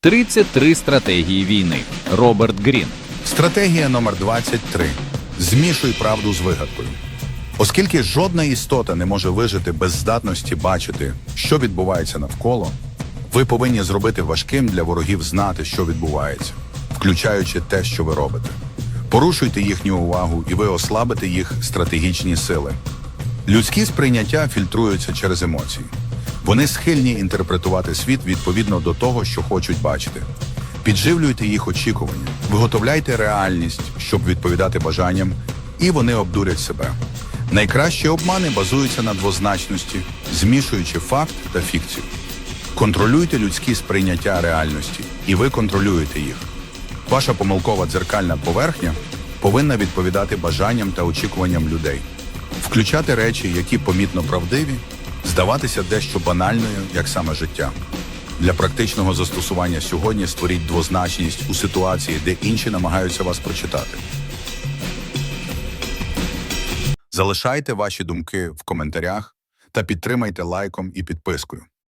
33 стратегії війни. Роберт Грін. Стратегія номер 23. Змішуй правду з вигадкою. Оскільки жодна істота не може вижити без здатності бачити, що відбувається навколо, ви повинні зробити важким для ворогів знати, що відбувається, включаючи те, що ви робите. Порушуйте їхню увагу, і ви ослабите їх стратегічні сили. Людські сприйняття фільтруються через емоції. Вони схильні інтерпретувати світ відповідно до того, що хочуть бачити. Підживлюйте їх очікування, виготовляйте реальність, щоб відповідати бажанням, і вони обдурять себе. Найкращі обмани базуються на двозначності, змішуючи факт та фікцію. Контролюйте людські сприйняття реальності, і ви контролюєте їх. Ваша помилкова дзеркальна поверхня повинна відповідати бажанням та очікуванням людей, включати речі, які помітно правдиві, здаватися дещо банальною, як саме життя. Для практичного застосування сьогодні створіть двозначність у ситуації, де інші намагаються вас прочитати. Залишайте ваші думки в коментарях та підтримайте лайком і підпискою.